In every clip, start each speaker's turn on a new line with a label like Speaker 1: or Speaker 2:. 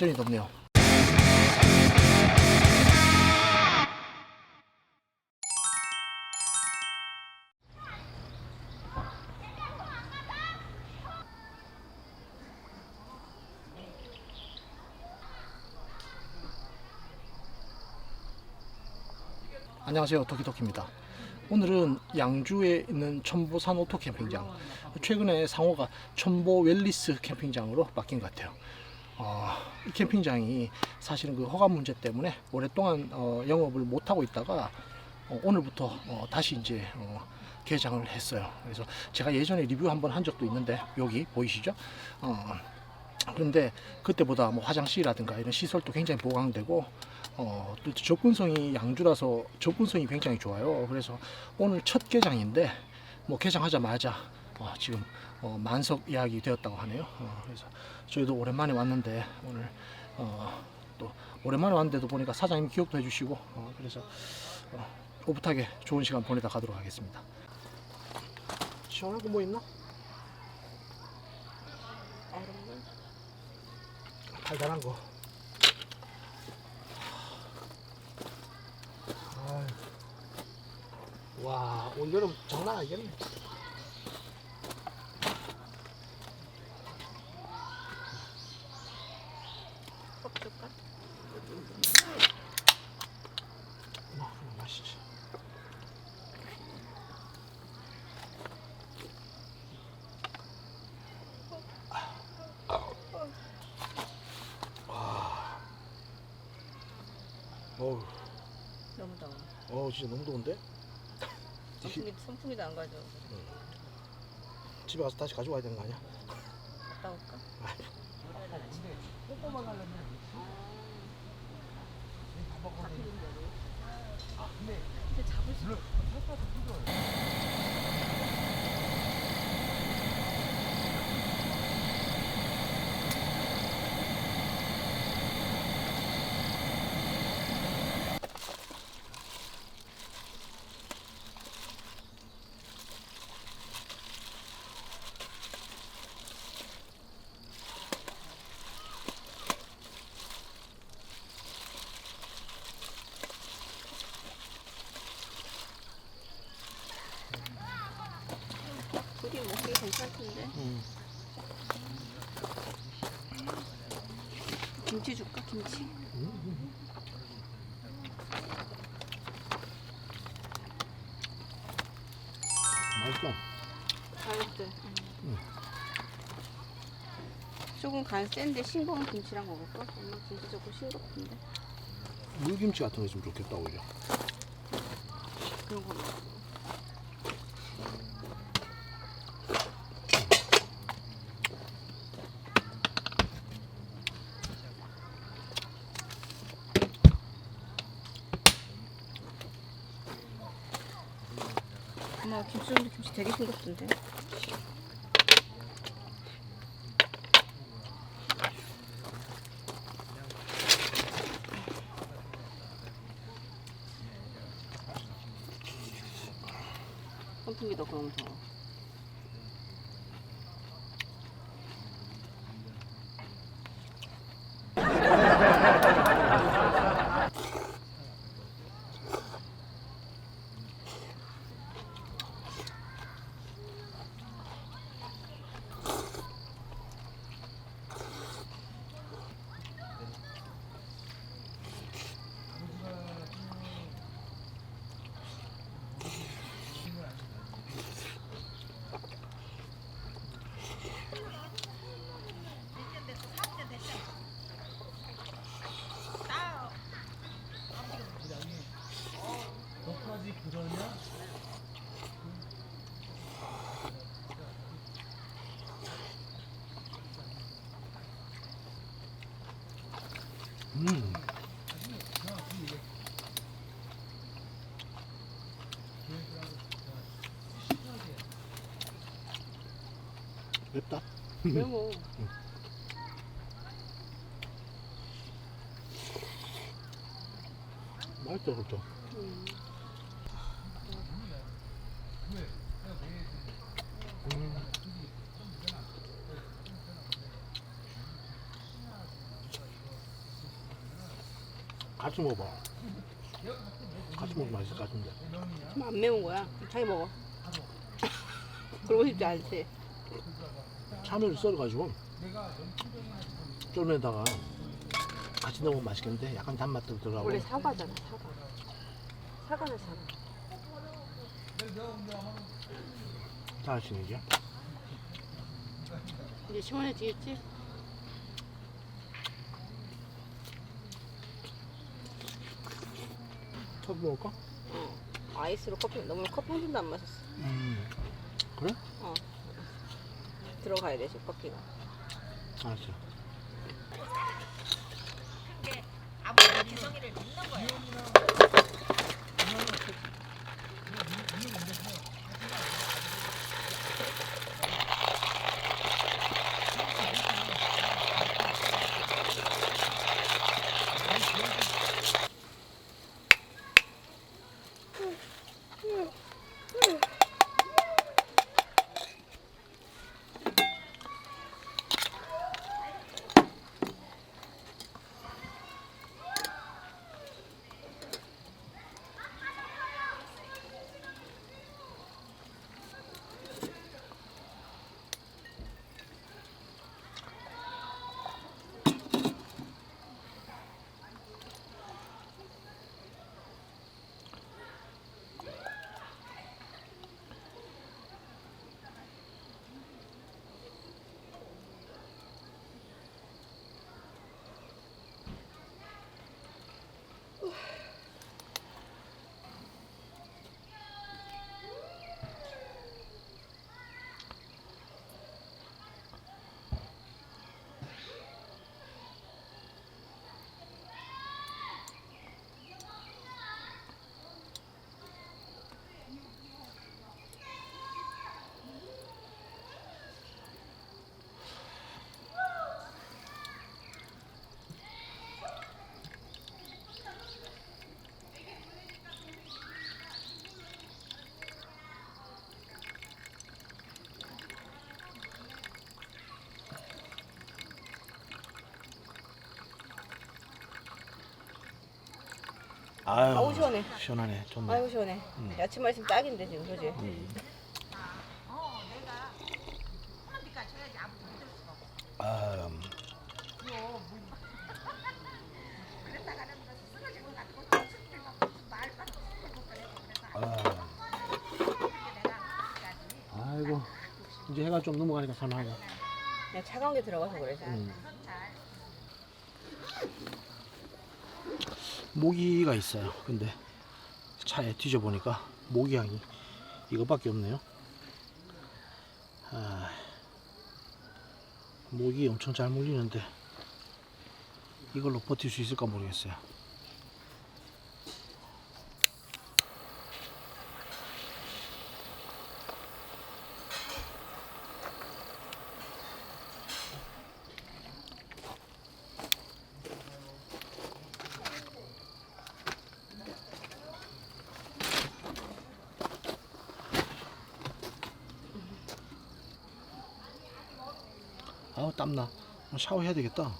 Speaker 1: 와 완전히 덥네요. 안녕하세요. 도키도키입니다. 오늘은 양주에 있는 첨보산 오토 캠핑장 최근에 상호가 첨보 웰리스 캠핑장으로 바뀐 것 같아요 어, 이 캠핑장이 사실은 그 허가 문제 때문에 오랫동안 어, 영업을 못 하고 있다가 어, 오늘부터 어, 다시 이제 어, 개장을 했어요 그래서 제가 예전에 리뷰 한번 한 적도 있는데 여기 보이시죠 어, 그런데 그때보다 뭐 화장실이라든가 이런 시설도 굉장히 보강되고 어, 또 접근성이 양주라서 접근성이 굉장히 좋아요. 그래서 오늘 첫 개장인데 뭐 개장하자마자 어, 지금 어, 만석 예약이 되었다고 하네요. 어, 그래서 저희도 오랜만에 왔는데 오늘 어, 또 오랜만에 왔는데도 보니까 사장님 기억도 해주시고 어, 그래서 어, 오붓하게 좋은 시간 보내다 가도록 하겠습니다. 시원한 거 뭐 있나? 달달한 거. 와, 올 여름 장난 아니겠네.
Speaker 2: 컵 줄까?
Speaker 1: 와, 맛있지. 와. 어우,
Speaker 2: 너무 더워.
Speaker 1: 어우, 진짜 너무 더운데?
Speaker 2: 선풍기, 선풍기도 안 가져.
Speaker 1: 집에 가서 다시 가져와야 되는 거 아니야?
Speaker 2: 갔다 올까? 근데 잡을 수 둘이 먹기 괜찮던데.
Speaker 1: 응.
Speaker 2: 김치?
Speaker 1: 맛있다.
Speaker 2: 갈 때. 조금 간 센데 싱거운 김치랑 먹을까? 엄마 김치 조금 싱겁던데.
Speaker 1: 물김치 같은 거 있으면 좋겠다, 오히려.
Speaker 2: 그런 거 먹어. 김치 줬는데 김치 되게 싱겁던데. 선풍기도 그럼 더.
Speaker 1: 맵다.
Speaker 2: 매워.
Speaker 1: 맛있다, 그렇죠.
Speaker 2: 음.
Speaker 1: 음. 같이 먹어봐. 같이 먹으면 맛있을 것 같은데.
Speaker 2: 좀 안 매운 거야. 자기 먹어. 그러고 싶지 않지.
Speaker 1: 참외를 썰어가지고 쫄면에다가 같이 넣으면 맛있겠는데 약간 단맛도 들어가고
Speaker 2: 원래 사과잖아, 사과. 사과는 사과.
Speaker 1: 다 하시는 게
Speaker 2: 이제 시원해지겠지?
Speaker 1: 컵 먹을까?
Speaker 2: 어. 아이스로 커피, 너무 커피 한 잔도 안 마셨어.
Speaker 1: 음?
Speaker 2: 어. 들어가야 돼, 지금 커피가.
Speaker 1: 알았어 아유
Speaker 2: 아우, 시원해.
Speaker 1: 시원하네 좋네
Speaker 2: 아이고, 시원해.
Speaker 1: 음.
Speaker 2: 야채만 있으면 딱인데, 지금, 그지?
Speaker 1: 음. 아, 음. 아. 아이고 이제 해가 좀 넘어가니까 살만하다.
Speaker 2: 그냥 차가운 게 들어가서 그래, 잘.
Speaker 1: 음. 모기가 있어요. 근데 차에 뒤져보니까 모기 향이 이거밖에 없네요. 아, 모기 엄청 잘 물리는데 이걸로 버틸 수 있을까 모르겠어요. 아우 땀나. 샤워해야 되겠다.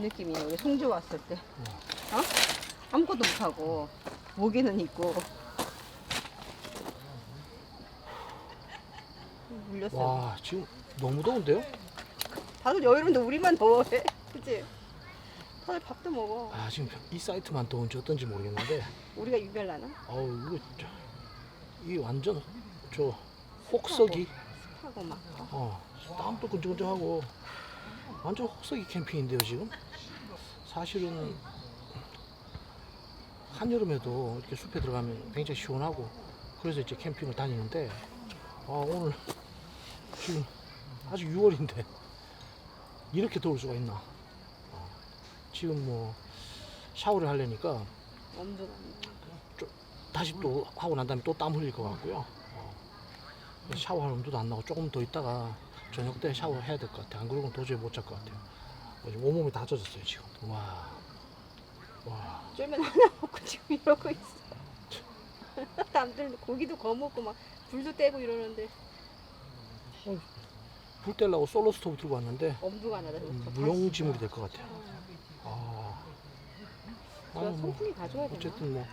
Speaker 2: 느낌이야. 우리 송주 왔을 때. 어? 아무것도 못하고 모기는 있고. 물렸어.
Speaker 1: 와 지금 너무 더운데요?
Speaker 2: 다들 여유로운데 우리만 더워해. 그치? 다들 밥도 먹어.
Speaker 1: 아 지금 이 사이트만 더운지 어떤지 모르겠는데
Speaker 2: 우리가 유별나나?
Speaker 1: 어우 이거 저, 이 완전 저 혹서기
Speaker 2: 하고 막. 어.
Speaker 1: 어 땀도 끈적끈적하고 완전 혹서기 캠핑인데요 지금 사실은 한여름에도 이렇게 숲에 들어가면 굉장히 시원하고 그래서 이제 캠핑을 다니는데 아 오늘 지금 아직 6월인데 이렇게 더울 수가 있나 어, 지금 뭐 샤워를 하려니까
Speaker 2: 나.
Speaker 1: 다시 또 하고 난 다음에 또 땀 흘릴 것 같고요. 어, 샤워할 엄두도 안 나고 조금 더 있다가 저녁 때 샤워해야 될 것 같아요. 안 그러면 도저히 못 잘 것 같아요. 어, 지금 온몸이 다 젖었어요 지금. 와, 와,
Speaker 2: 쫄면 하나 먹고 지금 이러고 있어. 남들 고기도 구워 먹고 막 불도 떼고 이러는데
Speaker 1: 불 떼려고 솔로 스토브 들고 왔는데
Speaker 2: 엄두가 안 나다.
Speaker 1: 음, 무용지물이 될 것 같아요. 아,
Speaker 2: 제가
Speaker 1: 아니, 뭐
Speaker 2: 선풍기 가져와야 되나?
Speaker 1: 어쨌든 뭐.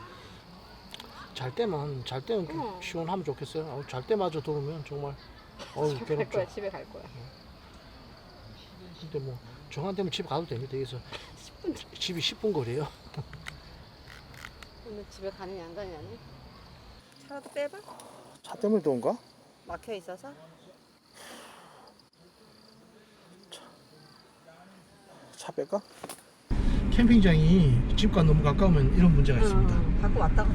Speaker 1: 잘 때만 잘 때는 좀
Speaker 2: 어.
Speaker 1: 시원하면 좋겠어요. 어, 잘 때마저 들어오면 정말 어우
Speaker 2: 집에 갈
Speaker 1: 괴롭죠.
Speaker 2: 거야. 집에 갈 거야.
Speaker 1: 근데 뭐 정한 되면 집에 가도 됩니다. 여기서
Speaker 2: 10분
Speaker 1: 집이 10분 거리예요.
Speaker 2: 오늘 집에 가느냐 안 가느냐네. 차라도 빼봐.
Speaker 1: 차 때문에 더운가?
Speaker 2: 막혀 있어서.
Speaker 1: 차 뺄까? 캠핑장이 집과 너무 가까우면 이런 문제가 있습니다.
Speaker 2: 응, 갖고 왔다 갔다.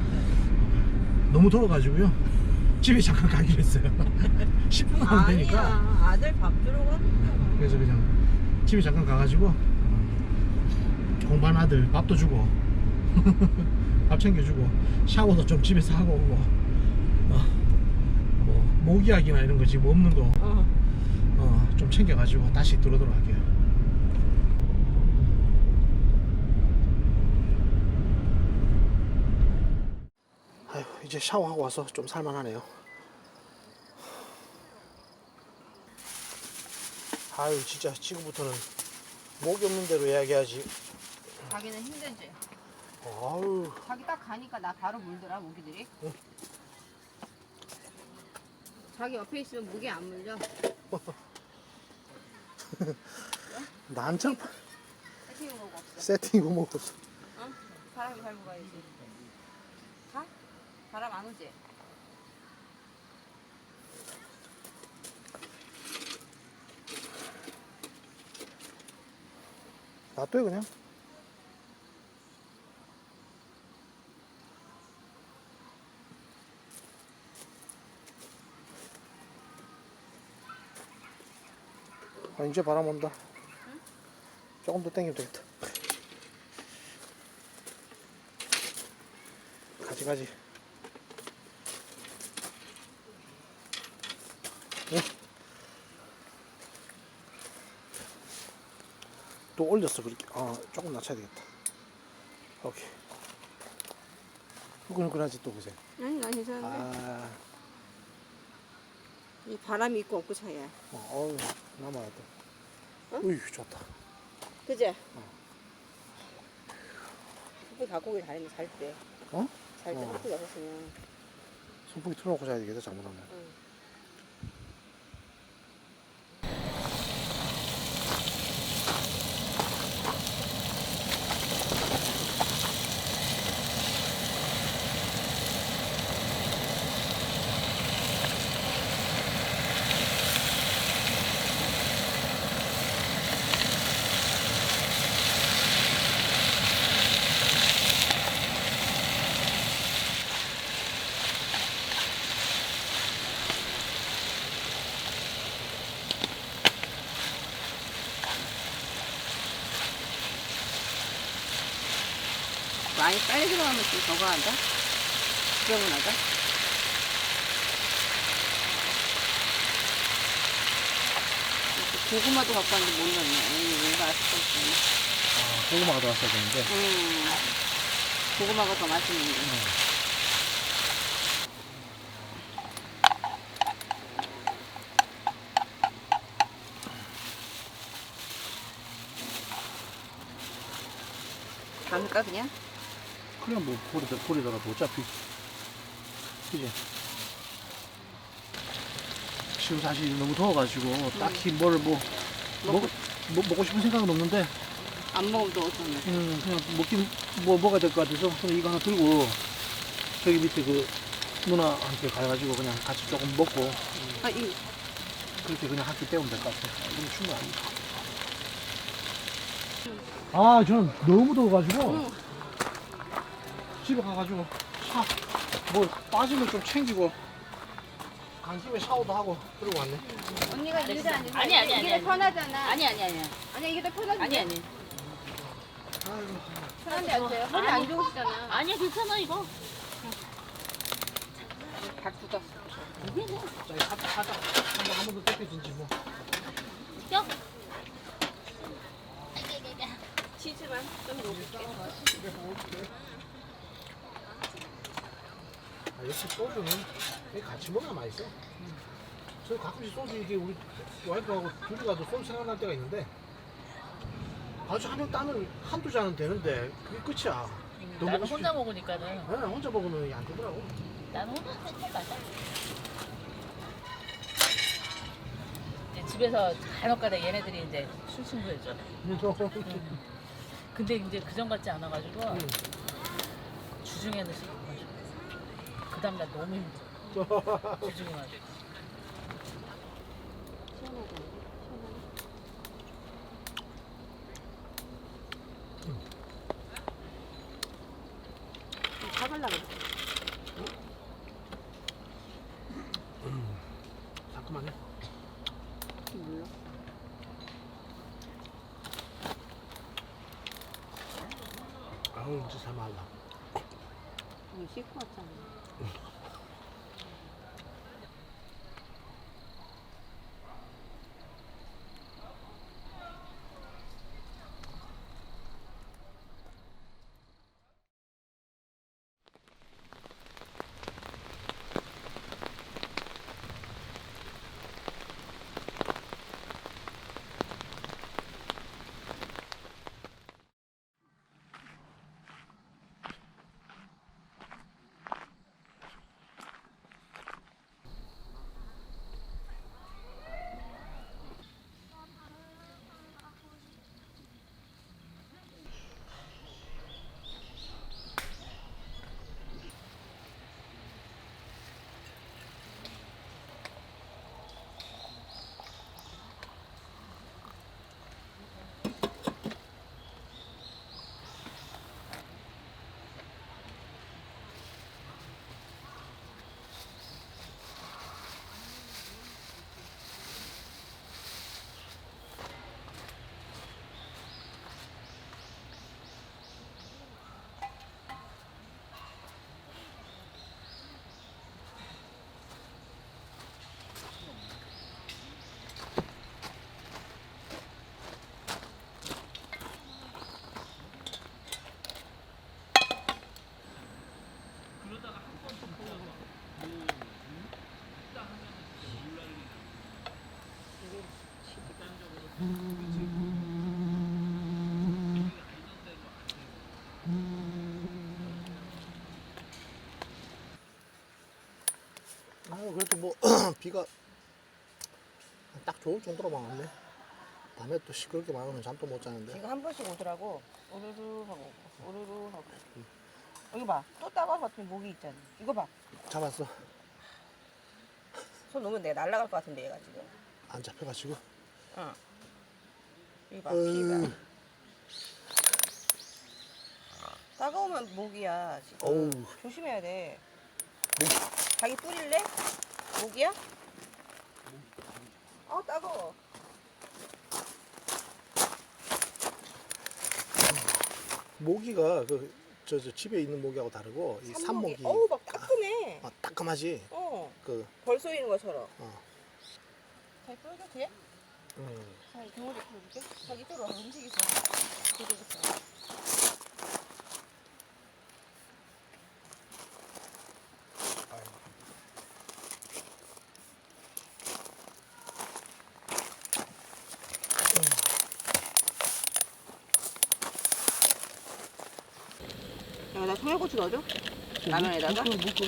Speaker 1: 너무 더워가지고요. 집에 잠깐 가기로 했어요. 10분 하면 되니까.
Speaker 2: 아니야. 아들 밥 주러 가.
Speaker 1: 그래서 그냥 집에 잠깐 가가지고 공반 아들 밥도 주고 밥 챙겨주고 샤워도 좀 집에서 하고 오고 어, 뭐 모기약이나 이런 거 지금 없는 거
Speaker 2: 어.
Speaker 1: 어, 좀 챙겨가지고 다시 들어오도록 할게요. 이제 샤워하고 와서 좀 살만하네요. 아유, 진짜 지금부터는 목이 없는 대로 이야기하지.
Speaker 2: 자기는 힘들지.
Speaker 1: 아유,
Speaker 2: 자기 딱 가니까 나 바로 물더라 모기들이.
Speaker 1: 응.
Speaker 2: 자기 옆에 있으면 모기 안 물려.
Speaker 1: 난장
Speaker 2: 세팅이 뭐가 없어.
Speaker 1: 세팅이고 뭐 없어.
Speaker 2: 어? 바람이 잘 불어야지. 가? 바람 안 오지?
Speaker 1: 놔둬요 그냥. 아 이제 바람 온다. 조금 더 당기면 되겠다. 가지 가지. 또 올렸어 그렇게. 아 조금 낮춰야 되겠다. 오케이. 후끈후끈하지 또 그새.
Speaker 2: 아니 난 괜찮은데.
Speaker 1: 아,
Speaker 2: 이 바람이 있고 없고 차이야.
Speaker 1: 어, 어우 남아야 돼.
Speaker 2: 응?
Speaker 1: 우유 좋다.
Speaker 2: 그지? 선풍기 갖고 오길 잘했네 잘 때.
Speaker 1: 어?
Speaker 2: 잘 때
Speaker 1: 어.
Speaker 2: 선풍기 없었으면.
Speaker 1: 선풍기 틀어놓고 자야 되겠다 잘못하면.
Speaker 2: 응. 많이 빨리 들어가면 좀 저거 한다? 이렇게 고구마도 갖고 왔는데 못. 에이, 뭔가 아쉽겠네.
Speaker 1: 아, 고구마가 들어왔어야 되는데.
Speaker 2: 음, 고구마가 더 맛있는데. 담을까 그냥?
Speaker 1: 그냥 뭐 버리더, 버리더라도 어차피. 그지? 지금 사실 너무 더워가지고 딱히 뭘 뭐 먹, 뭐, 먹고 싶은 생각은 없는데.
Speaker 2: 안 먹으면 또 어쩌면.
Speaker 1: 음, 그냥 먹긴 뭐 먹어야 될 것 같아서 그냥 이거 하나 들고 저기 밑에 그 누나한테 가가지고 그냥 같이 조금 먹고 음,
Speaker 2: 아, 이
Speaker 1: 그렇게 그냥 한끼 때우면 될 것 같아. 이건 충분합니다. 아 저는 너무 더워가지고
Speaker 2: 응.
Speaker 1: 집에 가가지고 샤, 뭐 빠지면 좀 챙기고 간 김에 샤워도 하고 그러고 왔네
Speaker 2: 언니가 이거 안
Speaker 3: 아니, 아니, 아니,
Speaker 2: 이게 더
Speaker 3: 아니.
Speaker 2: 편하잖아.
Speaker 3: 아니 아니 아니
Speaker 2: 아니 이게 더 편하지.
Speaker 3: 아니 아니
Speaker 1: 아이고
Speaker 2: 편한데 안 돼요? 허리 안 좋으시잖아.
Speaker 3: 아니야 괜찮아 이거
Speaker 2: 박수다.
Speaker 1: 자 이거 하자 하자 한번 더 땡겨진지 뭐
Speaker 3: 껴
Speaker 2: 치즈만 좀 녹일게.
Speaker 1: 아, 역시 소주는 같이 먹어야 맛있어. 저 가끔씩 소주 이게 우리 와이프하고 둘이 가도 소주 생각날 때가 있는데 아주 한병 따면 한두 잔은 되는데 그게 끝이야. 너
Speaker 3: 나는
Speaker 1: 먹고 싶지?
Speaker 3: 혼자 먹으니까는
Speaker 1: 네, 혼자 먹으면 이게 안 되더라고.
Speaker 3: 나는 혼자 살짝 맞아 이제 집에서 간혹가다 얘네들이 이제 술 친구해줘 근데 이제 그전 같지 않아가지고
Speaker 1: 응.
Speaker 3: 주중에는 술 다음날 너무 힘들어.
Speaker 2: 몰라.
Speaker 1: 아우 진짜 잘 말라.
Speaker 2: 씻고 왔잖아.
Speaker 1: 아 그래도 뭐 비가 딱 좋을 정도로만 왔네. 밤에 또 시끄럽게 말하면 잠도 못 자는데.
Speaker 2: 지금 한 번씩 오더라고. 오르르 하고 오르르 하고. 여기 봐. 또 따가 같은 목이 있잖아. 이거 봐.
Speaker 1: 잡았어.
Speaker 2: 손 놓으면 내가 날아갈 것 같은데 얘가 지금.
Speaker 1: 안 잡혀가지고.
Speaker 2: 응. 여기 봐. 피가. 따가우면 목이야 지금.
Speaker 1: 어우.
Speaker 2: 조심해야 돼.
Speaker 1: 목.
Speaker 2: 자기 뿌릴래? 목이야? 아 따가워.
Speaker 1: 모기가 그 저 저 집에 있는 모기하고 다르고 이 산모기.
Speaker 2: 어우 막 따끔해.
Speaker 1: 아, 따끔하지.
Speaker 2: 어.
Speaker 1: 그
Speaker 2: 벌 쏘이는 것처럼.
Speaker 1: 어.
Speaker 2: 자기 뿌려도 돼?
Speaker 1: 음.
Speaker 2: 자기 등어리 뿌려줄게. 자기 이쪽으로 와서 움직이세요. 그러겠어. 여기다 청양고추 넣어줘? 라면에다가?
Speaker 1: 묶어, 묶어.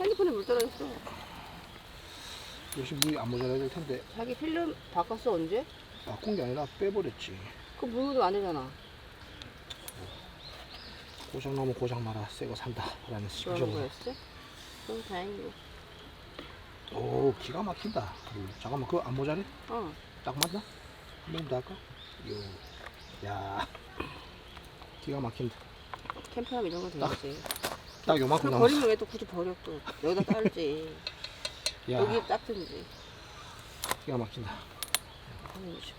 Speaker 2: 핸드폰에 물 떨어졌어.
Speaker 1: 역시 물이 안 모자라야 될 텐데
Speaker 2: 자기 필름 바꿨어 언제?
Speaker 1: 바꾼 게 아니라 빼버렸지.
Speaker 2: 그 물로 안 되잖아.
Speaker 1: 고장 나면 고장 마라. 새거 산다. 라는
Speaker 2: 그런
Speaker 1: 심정으로.
Speaker 2: 거였어? 그럼 다행이고.
Speaker 1: 오 기가 막힌다. 음, 잠깐만 그거 안 모자래?
Speaker 2: 어.
Speaker 1: 딱 맞나? 한번더 할까? 요. 야. 기가 막힌다.
Speaker 2: 캠프하면 이런 거 되지.
Speaker 1: 딱 요만큼
Speaker 2: 그
Speaker 1: 남았어.
Speaker 2: 버리면 왜 또 굳이 버려 또. 여기다 깔지.
Speaker 1: 야,
Speaker 2: 여기 닦든지.
Speaker 1: 기가 막힌다.
Speaker 2: 아니, 좀.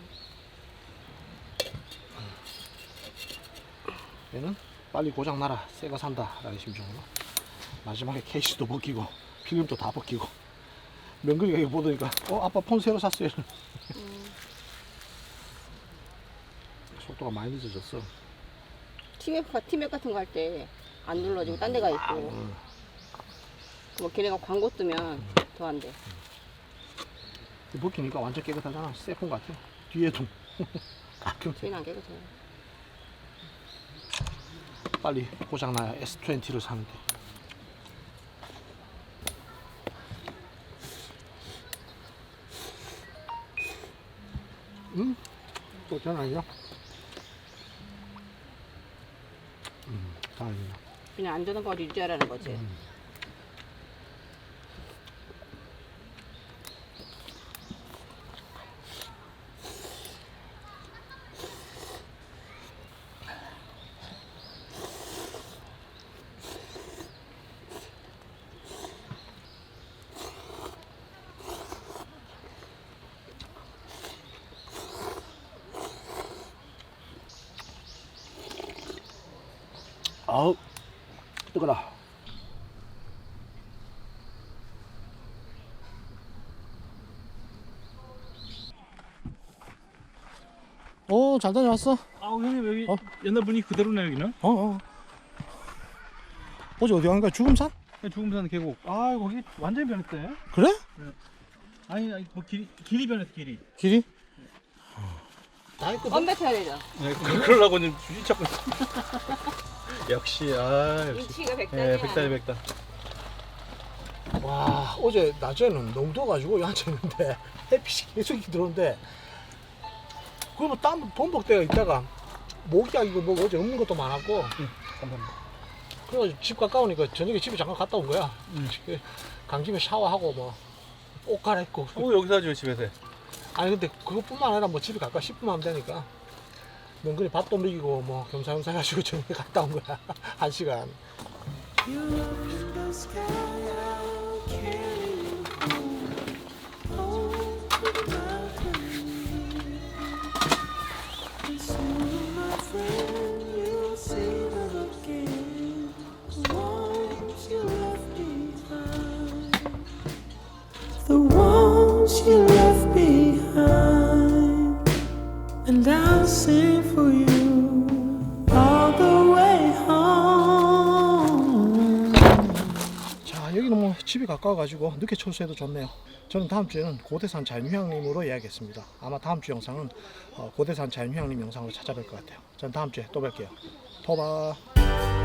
Speaker 1: 얘는 빨리 고장 나라. 새거 산다. 라는 심정으로. 마지막에 케이스도 벗기고 필름도 다 벗기고 명근이가 이거 보더니까 어 아빠 폰 새로 샀어요.
Speaker 2: 음.
Speaker 1: 속도가 많이 늦어졌어.
Speaker 2: 티맵, 티맵 같은 거 할 때 안 눌러지고 딴 데가 있고.
Speaker 1: 음.
Speaker 2: 뭐 걔네가 광고 뜨면 더 안 돼.
Speaker 1: 이거 벗기니까 완전 깨끗하잖아. 새폰 같아. 뒤에도. 아, 그럼
Speaker 2: 쟤는 안 깨끗해.
Speaker 1: 빨리 고장나야 S20를 사는데. 응? 또 전화요? 음, 다행이다.
Speaker 2: 그냥 안전한 거 유지하라는 거지.
Speaker 1: 음. 아우 뜨거라. 어, 잘 다녀왔어?
Speaker 4: 아우 형님 여기
Speaker 1: 어?
Speaker 4: 옛날 분위기 그대로네 여기는
Speaker 1: 어, 어. 어제 어디 간 거야? 죽음산?
Speaker 4: 죽음산 계곡 아 거기 완전히 변했대
Speaker 1: 그래?
Speaker 4: 아니 아니 뭐 길이 길이 변했어 길이
Speaker 1: 길이? 다 했거든?
Speaker 2: 껌뱉어야 되죠.
Speaker 4: 네, 그, 그러려고 좀 주시 찾고 있어 역시 아 역시.
Speaker 2: 인치가 백단이야.
Speaker 4: 예 백달 백달
Speaker 1: 와, 어제 낮에는 너무 더워가지고 여기 앉아있는데 햇빛이 계속 들어오는데 그러면 땀 범벅 때가 있다가 모기야 이거 뭐 어제 없는 것도 많았고.
Speaker 4: 감사합니다.
Speaker 1: 그래가지고 집 가까우니까 저녁에 집에 잠깐 갔다 온 거야.
Speaker 4: 음.
Speaker 1: 간 김에 샤워하고 뭐 옷 갈아입고.
Speaker 4: 어 여기서 하죠 집에서.
Speaker 1: 아니 근데 그것뿐만 아니라 뭐 집에 갈까 10분만 하면 되니까 명근이 밥도 먹이고 뭐 겸사겸사 해가지고 저녁에 갔다 온 거야. 한 시간 집이 가까워가지고 늦게 철수해도 좋네요. 저는 다음 주에는 고대산 자연휴양림으로 이야기했습니다. 아마 다음 주 영상은 어, 고대산 자연휴양림 영상으로 찾아뵐 것 같아요. 전 다음 주에 또 뵐게요. 토바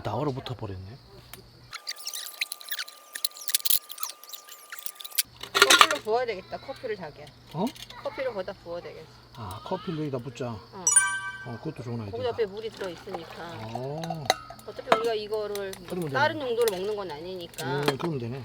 Speaker 1: 얼음이 다 얼어붙어 버렸네.
Speaker 2: 커피를 부어야 되겠다. 커피를 자기야.
Speaker 1: 어?
Speaker 2: 커피를 거기다 부어야 되겠어.
Speaker 1: 아 커피를 여기다 붓자.
Speaker 2: 어.
Speaker 1: 어 그것도 좋은
Speaker 2: 거기
Speaker 1: 아이디어.
Speaker 2: 옆에 물이 들어 있으니까.
Speaker 1: 어,
Speaker 2: 어차피 우리가 이거를
Speaker 1: 그러면
Speaker 2: 다른 용도로 먹는 건 아니니까.
Speaker 1: 음, 그러면 되네.